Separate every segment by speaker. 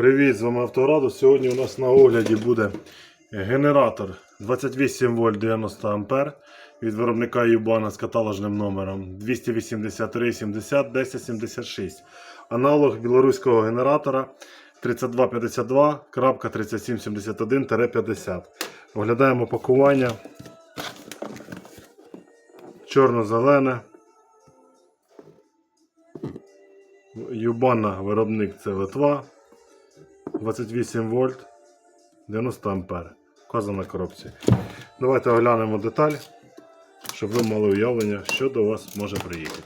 Speaker 1: Привіт, з вами Авторадо. Сьогодні у нас на огляді буде генератор 28 вольт 90 ампер від виробника Юбана з каталожним номером 283 70 1076. Аналог білоруського генератора 3252.3771-50. Оглядаємо пакування. Чорно-зелене. Юбана виробник це Литва. 28 вольт 90 ампер. Вказано на коробці. Давайте оглянемо деталь, щоб ви мали уявлення, що до вас може приїхати.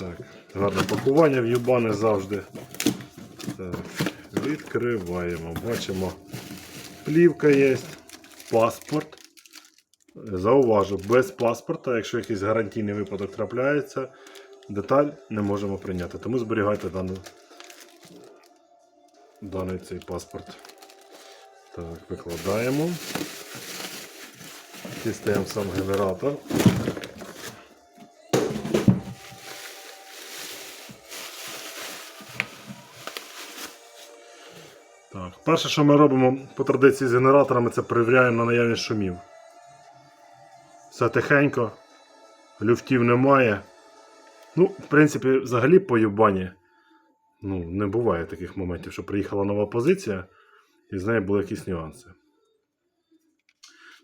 Speaker 1: Так, гарне пакування в Юбани завжди. Так, відкриваємо. Бачимо, плівка є, паспорт. Зауважу, без паспорта, якщо якийсь гарантійний випадок трапляється, деталь не можемо прийняти. Тому зберігайте дану даний цей паспорт. Так, викладаємо. Дістаємо сам генератор. Так, перше, що ми робимо по традиції з генераторами, це перевіряємо на наявність шумів. Все тихенько, люфтів немає. Ну, в принципі, взагалі по юбані ну, не буває таких моментів, що приїхала нова позиція і з нею були якісь нюанси.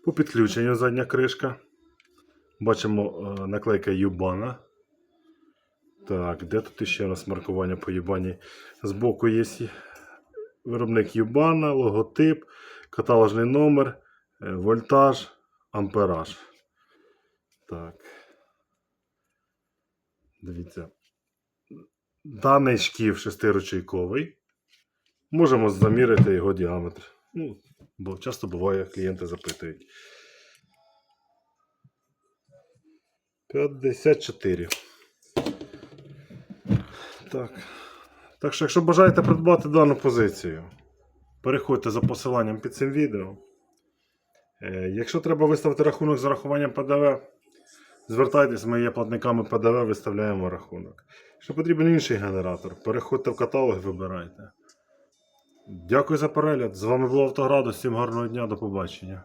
Speaker 1: По підключенню задня кришка. Бачимо е, наклейка Юбана. Так, де тут ще нас маркування по Юбані? Збоку є виробник Юбана, логотип, каталожний номер, е, вольтаж, ампераж. Так. Дивіться. Даний шків шестиручейковий. Можемо заміряти його діаметр. Ну, бо часто буває, клієнти запитують. 54. Так. Так що, якщо бажаєте придбати дану позицію, переходьте за посиланням під цим відео. Е, Якщо треба виставити рахунок з зарахуванням ПДВ, звертайтесь, ми є платниками ПДВ, виставляємо рахунок. Якщо потрібен інший генератор, переходьте в каталог, вибирайте. Дякую за перегляд. З вами був Автоградо. Всім гарного дня, до побачення.